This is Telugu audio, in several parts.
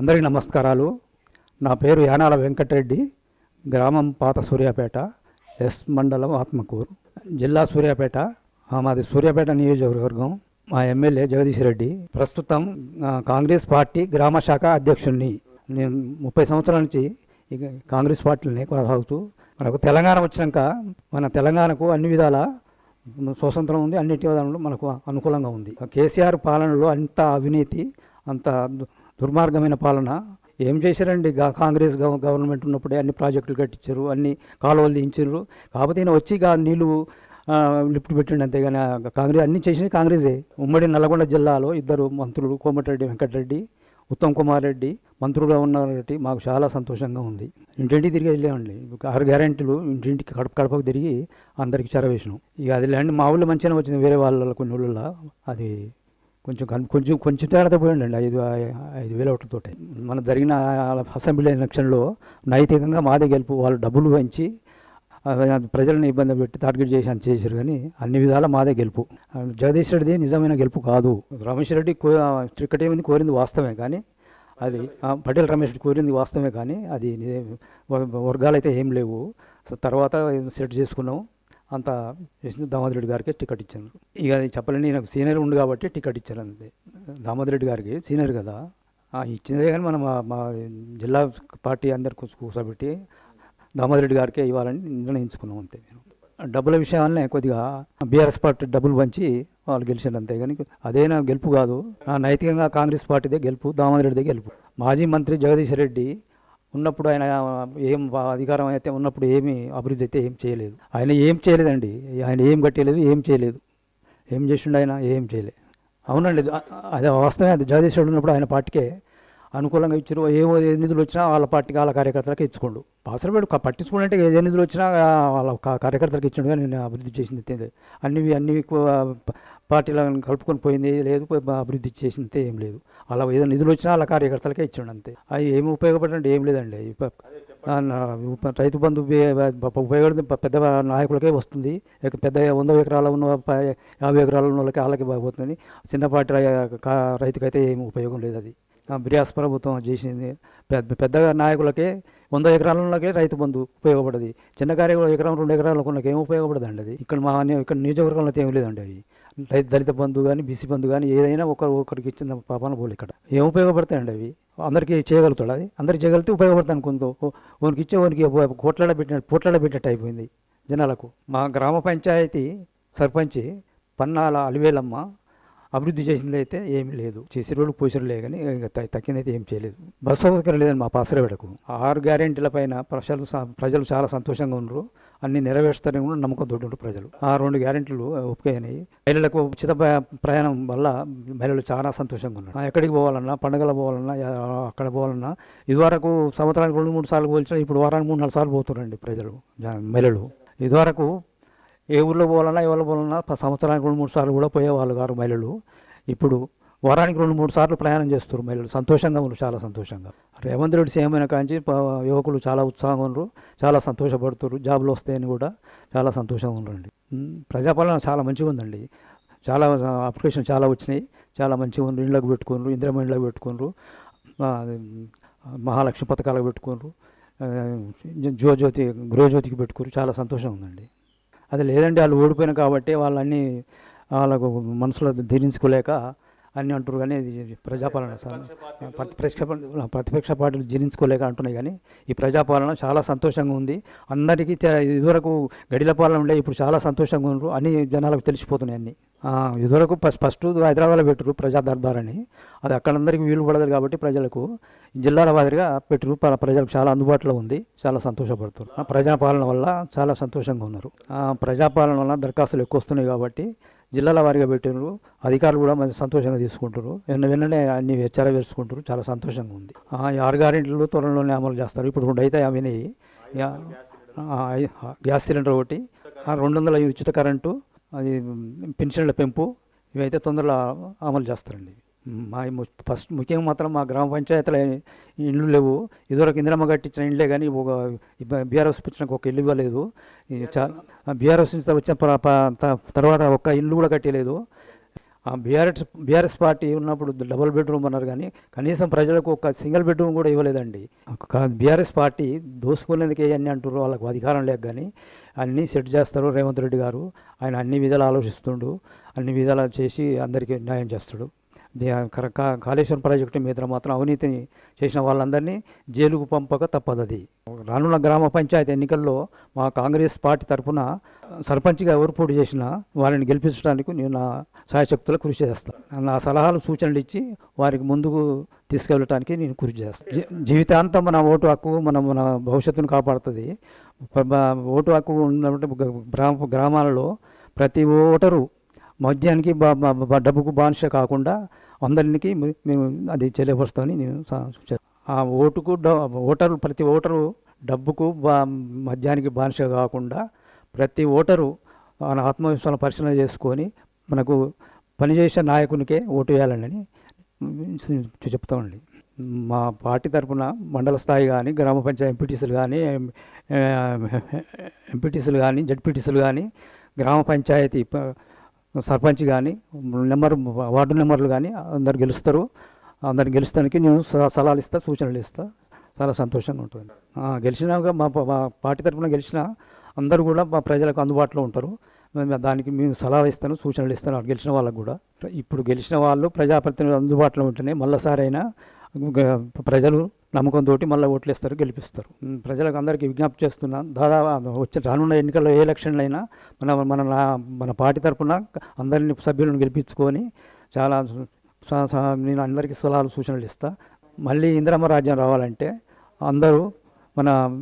అందరికీ నమస్కారాలు. నా పేరు యానాల వెంకటరెడ్డి గ్రామం పాత సూర్యాపేట ఎస్ మండలం ఆత్మకూరు. జిల్లా సూర్యాపేట మాది సూర్యాపేట నియోజకవర్గం. మా ఎమ్మెల్యే జగదీష్ రెడ్డి. ప్రస్తుతం కాంగ్రెస్ పార్టీ గ్రామ శాఖ అధ్యక్షుడిని నేను ముప్పై సంవత్సరాల నుంచి ఇక కాంగ్రెస్ పార్టీని కొనసాగుతూ మనకు తెలంగాణ వచ్చినాక మన తెలంగాణకు అన్ని విధాల స్వతంత్రం ఉంది అన్నిటి విధానంలో మనకు అనుకూలంగా ఉంది. కేసీఆర్ పాలనలో అంత అవినీతి అంత దుర్మార్గమైన పాలన. ఏం చేశారండి? గా- కాంగ్రెస్ గవర్నమెంట్ ఉన్నప్పుడే అన్ని ప్రాజెక్టులు కట్టించారు అన్ని కాలువలు దించారు. కాకపోతే ఈయన వచ్చి గా నీళ్ళు లిఫ్ట్ పెట్టండి అంతేగాని కాంగ్రెస్ అన్ని చేసినవి కాంగ్రెసే. ఉమ్మడి నల్గొండ జిల్లాలో ఇద్దరు మంత్రులు కోమటిరెడ్డి వెంకటరెడ్డి ఉత్తమ్ కుమార్ రెడ్డి మంత్రులుగా ఉన్నారంటే మాకు చాలా సంతోషంగా ఉంది. ఇంటింటికి తిరిగి వెళ్ళామండి. ఆరు గ్యారెంటీలు ఇంటింటికి కడప కడపకు తిరిగి అందరికి చెరవేసినాం. ఇక అది ల్యాండ్ మా ఊళ్ళో మంచిగానే వచ్చింది వేరే వాళ్ళ కొన్ని ఊళ్ళలో అది కొంచెం కన్- కొంచెం కొంచెం తేడాతో పోయిండండి. ఐదు ఐదు వేల ఓట్లతో మన జరిగిన అసెంబ్లీ ఎలక్షన్లో నైతికంగా మాదే గెలుపు వాళ్ళు డబ్బులు పెంచి ప్రజలను ఇబ్బంది పెట్టి టార్గెట్ చేసి అని చేశారు కానీ అన్ని విధాల మాదే గెలుపు. జగదీష్ రెడ్డిది నిజమైన గెలుపు కాదు. రమేష్ రెడ్డి కో టికెట్ ఏమైంది కోరింది వాస్తవమే కానీ అది పటేల్ రమేష్ రెడ్డి కోరింది వాస్తవమే కానీ అది వర్గాలు అయితే ఏం లేవు. సో తర్వాత సెట్ చేసుకున్నాం. అంత చేసింది దామోదర్ గారికి టికెట్ ఇచ్చాను. ఇక అది చెప్పలేని నాకు సీనియర్ ఉంది కాబట్టి టికెట్ ఇచ్చాను అంతే. దామోదరెడ్డి గారికి సీనియర్ కదా. ఇచ్చినదే కానీ మనం మా- మా జిల్లా పార్టీ అందరు కూర్చో- కూర్చోబెట్టి దామోదరెడ్డి గారికే ఇవ్వాలని నిర్ణయించుకున్నాం అంతే నేను. డబ్బుల విషయాలనే కొద్దిగా బీఆర్ఎస్ పార్టీ డబ్బులు పంచి వాళ్ళు గెలిచారు అంతే. కానీ అదేనా గెలుపు కాదు. ఆ, నైతికంగా కాంగ్రెస్ పార్టీదే గెలుపు దామోదరెడ్డిదే గెలుపు. మాజీ మంత్రి జగదీష్ రెడ్డి ఉన్నప్పుడు ఆయన ఏం అధికారం అయితే ఉన్నప్పుడు ఏమి అభివృద్ధి అయితే ఏం చేయలేదు. ఆయన ఏం చేయలేదండి. ఆయన ఏం కట్టలేదు ఏం చేయలేదు. ఏం చేసిండు ఆయన ఏం చేయలేదు అవునండి. అదే అది వాస్తవమే. అది జగదీశ్వరుడు ఉన్నప్పుడు ఆయన పార్టీకే అనుకూలంగా ఇచ్చారు. ఏ ఏ నిధులు వచ్చినా వాళ్ళ పార్టీకి వాళ్ళ కార్యకర్తలకు ఇచ్చుకోండు. పాసరపేడు పట్టించుకుంటే ఏ నిధులు వచ్చినా వాళ్ళ కార్యకర్తలకు ఇచ్చిండు కానీ నేను అభివృద్ధి చేసింది అన్ని అన్ని పార్టీలను కలుపుకొని పోయింది లేదు అభివృద్ధి చేసింది ఏం లేదు. అలా ఏదో నిధులు వచ్చినా వాళ్ళ కార్యకర్తలకే ఇచ్చిండు అంతే. అవి ఏమి ఉపయోగపడండి ఏం లేదండి. రైతు బంధు ఉపయోగపడింది పెద్ద నాయకులకే వస్తుంది. పెద్ద వంద ఎకరాల ఉన్న యాభై ఎకరాల ఉన్న వాళ్ళకి వాళ్ళకి బాగుపోతుంది చిన్నపాటి రైతుకైతే ఏమి ఉపయోగం లేదు అది. బిర్యాస్ ప్రభుత్వం చేసింది. పెద్ద పెద్ద నాయకులకే వంద ఎకరాలకే రైతు బంధు ఉపయోగపడది. చిన్న కార్యక్రమం ఎకరం రెండు ఎకరాలకు ఉన్నకి ఏం ఉపయోగపడదండి అది. ఇక్కడ మా ఇక్కడ నియోజకవర్గంలో ఏం లేదండి అవి రైతు దళిత బంధు కానీ బీసీ బంధు కానీ ఏదైనా ఒకరు ఒకరికి ఇచ్చిన పాపాన పోలు ఇక్కడ. ఏం ఉపయోగపడతాయండి అవి? అందరికీ చేయగలుగుతాడు అది? అందరికి చేయగలిగితే ఉపయోగపడతాను కొంత. ఓనికి ఇచ్చే ఓనికి కోట్లాడ పెట్టిన పోట్లాడ పెట్టినట్టు అయిపోయింది జనాలకు. మా గ్రామ పంచాయతీ సర్పంచి పన్నాల అలివేలమ్మ అభివృద్ధి చేసింది అయితే ఏమీ లేదు. చేసే రోజులు పోసిన లే కానీ తక్కినైతే ఏం చేయలేదు. బస్సు సౌకర్యం లేదని మా పాసరవేడకు ఆరు గ్యారెంటీల పైన ప్రజలు ప్రజలు చాలా సంతోషంగా ఉన్నారు. అన్ని నెరవేరుస్తారని కూడా నమ్మకం తోటి ప్రజలు. ఆ రెండు గ్యారెంటీలు ఒప్పుకైనాయి మహిళలకు ఉచిత ప్రయాణం వల్ల మహిళలు చాలా సంతోషంగా ఉన్నారు. ఎక్కడికి పోవాలన్నా పండుగలు పోవాలన్నా అక్కడ పోవాలన్నా ఇదివరకు సంవత్సరానికి రెండు మూడు సార్లు పోల్చినా ఇప్పుడు వారానికి మూడు నాలుగు సార్లు పోతున్నారండి ప్రజలు మహిళలు. ఇదివరకు ఏ ఊళ్ళో పోవాలన్నా ఎవరు పోవాలన్నా సంవత్సరానికి రెండు మూడు సార్లు కూడా పోయేవాళ్ళు గారు మహిళలు. ఇప్పుడు వారానికి రెండు మూడు సార్లు ప్రయాణం చేస్తారు మహిళలు. సంతోషంగా ఉన్నారు చాలా సంతోషంగా. రేవంత్ రెడ్డి సీఎం అయిన కాంచి యువకులు చాలా ఉత్సాహంగా ఉన్నారు చాలా సంతోషపడుతున్నారు. జాబులు వస్తాయని కూడా చాలా సంతోషంగా ఉన్నారండి. ప్రజాపాలన చాలా మంచిగా ఉందండి. చాలా అప్లికేషన్ చాలా వచ్చినాయి. చాలా మంచిగా ఉంది ఇళ్ళకు పెట్టుకున్నారు ఇందిరమ్మ ఇళ్ళకు పెట్టుకున్నారు. మహాలక్ష్మి పథకాలకు పెట్టుకున్నారు. జ్యోజ్యోతి గృహజ్యోతికి పెట్టుకున్నారు. చాలా సంతోషంగా ఉందండి. అది లేదంటే వాళ్ళు ఓడిపోయిన కాబట్టి వాళ్ళన్నీ వాళ్ళకు మనసులో జీర్ణించుకోలేక అన్నీ అంటారు కానీ ఇది ప్రజాపాలన సార్. ప్రతిపక్ష ప్రతిపక్ష పార్టీలు జీర్ణించుకోలేక అంటున్నాయి కానీ ఈ ప్రజాపాలన చాలా సంతోషంగా ఉంది. అందరికీ ఇదివరకు గడిల పాలన ఉండే ఇప్పుడు చాలా సంతోషంగా ఉన్నారు అన్ని జనాలకు తెలిసిపోతున్నాయి అన్నీ. ఇదివరకు ఫస్ట్ హైదరాబాద్లో పెట్టరు ప్రజా దర్బార్ అని అది అక్కడందరికీ వీలు పడదు కాబట్టి ప్రజలకు జిల్లాల వారీగా పెట్టరు ప్ర- ప్రజలకు చాలా అందుబాటులో ఉంది. చాలా సంతోషపడుతున్నారు. ప్రజాపాలన వల్ల చాలా సంతోషంగా ఉన్నారు. ప్రజాపాలన వల్ల దరఖాస్తులు ఎక్కువ వస్తున్నాయి కాబట్టి జిల్లాల వారీగా పెట్టినారు అధికారులు కూడా మంచి సంతోషంగా తీసుకుంటారు వెన్న వెన్ననే అన్ని వెచ్చార వేసుకుంటారు చాలా సంతోషంగా ఉంది. ఈ ఆరు గ్యారెంటీలు త్వరలోనే అమలు చేస్తారు. ఇప్పుడు రెండు అయితే అవినాయి గ్యాస్ సిలిండర్ ఒకటి ఆ, రెండు వందల ఉచిత కరెంటు అది పెన్షన్ల పెంపు ఇవైతే తొందరలో అమలు చేస్తారండి. మా ఫస్ట్ ముఖ్యంగా మాత్రం మా గ్రామ పంచాయతీల ఇండ్లు లేవు. ఇదివరకు ఇందిరమ్మ కట్టించిన ఇండ్లే కానీ ఒక బీఆర్ఎస్ వచ్చినాక ఒక ఇల్లు ఇవ్వలేదు. బీఆర్ఎస్ నుంచి వచ్చిన ప- తర్వాత ఒక్క ఇల్లు కూడా కట్టలేదు. బీఆర్ఎస్ బీఆర్ఎస్ పార్టీ ఉన్నప్పుడు డబుల్ బెడ్రూమ్ అన్నారు కానీ కనీసం ప్రజలకు ఒక సింగిల్ బెడ్రూమ్ కూడా ఇవ్వలేదండి. బీఆర్ఎస్ పార్టీ దోసుకునేందుకే అన్నీ అంటారు వాళ్ళకు అధికారం లేక కానీ అన్నీ సెట్ చేస్తారు రేవంత్ రెడ్డి గారు. ఆయన అన్ని విధాలు ఆలోచిస్తుండు. అన్ని విధాలు చేసి అందరికీ న్యాయం చేస్తాడు. కాళేశ్వరం ప్రాజెక్టు మీద మాత్రం అవినీతిని చేసిన వాళ్ళందరినీ జైలుకు పంపక తప్పదు అది రానున్న గ్రామ పంచాయతీ ఎన్నికల్లో మా కాంగ్రెస్ పార్టీ తరఫున సర్పంచ్గా ఎవరు పోటీ చేసినా వారిని గెలిపించడానికి నేను నా సాయశక్తులు కృషి చేస్తాను నా సలహాలు సూచనలు ఇచ్చి వారికి ముందుకు తీసుకెళ్ళటానికి నేను కృషి చేస్తాను జీవితాంతం మన ఓటు హక్కు మన మన భవిష్యత్తును కాపాడుతుంది. ఓటు హక్కు ఉన్నటువంటి గ్రామ గ్రామాలలో ప్రతి ఓటరు మద్యానికి డబ్బుకు బానిస కాకుండా అందరికి మేము అది చెల్లిపరుస్తామని నేను ఆ ఓటుకు డ- ఓటరు ప్రతి ఓటరు డబ్బుకు బా మద్యానికి బానిస కాకుండా ప్రతి ఓటరు మన ఆత్మవిశ్వాసం పరిశీలన చేసుకొని మనకు పనిచేసే నాయకునికే ఓటు వేయాలని చెప్తామండి మా పార్టీ తరఫున మండల స్థాయి కానీ గ్రామ పంచాయతీ ఎంపీటీసీలు కానీ ఎంపీటీసీలు కానీ జడ్పీటీసీలు కానీ గ్రామ పంచాయతీ సర్పంచ్ కానీ నెంబర్ వార్డు నెంబర్లు కానీ అందరు గెలుస్తారు. అందరిని గెలుస్తానికి నేను స- సలహాలు ఇస్తా సూచనలు ఇస్తా. చాలా సంతోషంగా ఉంటుంది. ఆ, గెలిచినాక మా పార్టీ తరఫున గెలిచిన అందరూ కూడా మా ప్రజలకు అందుబాటులో ఉంటారు. మేము దానికి మేము సలహాలు ఇస్తాను సూచనలు ఇస్తాను గెలిచిన వాళ్ళకు కూడా. ఇప్పుడు గెలిచిన వాళ్ళు ప్రజాప్రతినిధులు అందుబాటులో ఉంటేనే మళ్ళీసారైనా ప్రజలు నమ్మకంతో మళ్ళీ ఓట్లేస్తారు గెలిపిస్తారు. ప్రజలకు అందరికీ విజ్ఞప్తి చేస్తున్నాను దాదాపు వచ్చే రానున్న ఎన్నికల్లో ఏ ఎలక్షన్లు అయినా మన మన నా- మన పార్టీ తరఫున అందరిని సభ్యులను గెలిపించుకొని చాలా నేను అందరికీ సలహాలు సూచనలు ఇస్తా. మళ్ళీ ఇందిరమ్మ రాజ్యం రావాలంటే అందరూ మన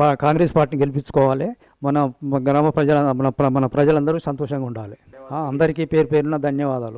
పా- కాంగ్రెస్ పార్టీని గెలిపించుకోవాలి. మన గ్రామ ప్రజల మన ప్ర- మన ప్రజలందరూ సంతోషంగా ఉండాలి. అందరికీ పేరు పేరున ధన్యవాదాలు.